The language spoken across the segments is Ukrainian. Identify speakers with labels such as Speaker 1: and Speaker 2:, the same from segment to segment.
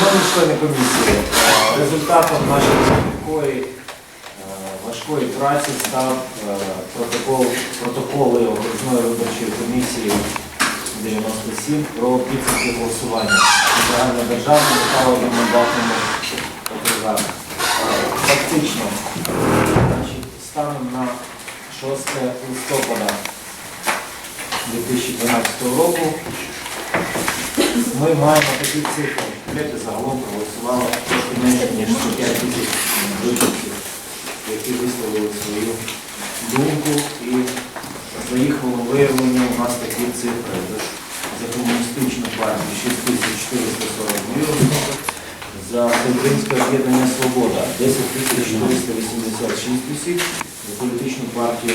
Speaker 1: Шановні комісії, результатом нашої такої е, важкої праці став е, протокол, протоколи окружної виборчої комісії 97 про підсумки голосування загальнодержавному та одномандатному округах. Е, Фактично, станом на 6 листопада 2012 року ми маємо такі цифри. Бюджеті загалом проголосувало трошки менше, ніж 105 тисяч виборців, які висловили свою думку і за їх виявлення у нас такі цифри. За комуністичну партію 6442 голоси, за Українське об'єднання Свобода 10 486 осіб, за політичну партію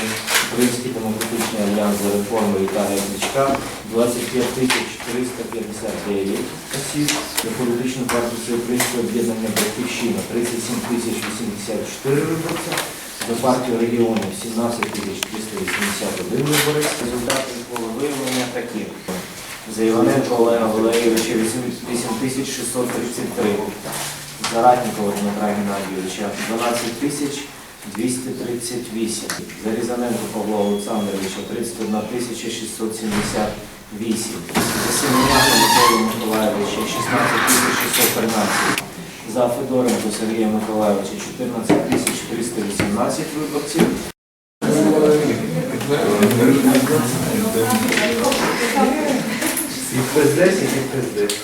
Speaker 1: Український демократичний альянс за реформи Віталія Кличка 25 359 осіб, за політичну партію Всеукраїнського об'єднання Батьківщина 37 тисяч 84 виборця, за партію регіонів 17 381 виборець. Такі. За Іваненко Олега Валерійовича 8633. За Ратнікова Дмитра Геннадійовича 12 тисяч 238. За Різаненко Павла Олександровича 31 тисяча 678. За Семеняка Миколи Миколаєвича 16 тисяч 613. За Федоренко Сергія Миколаєвича 14 318 виборців.
Speaker 2: І пиздець, і пиздець.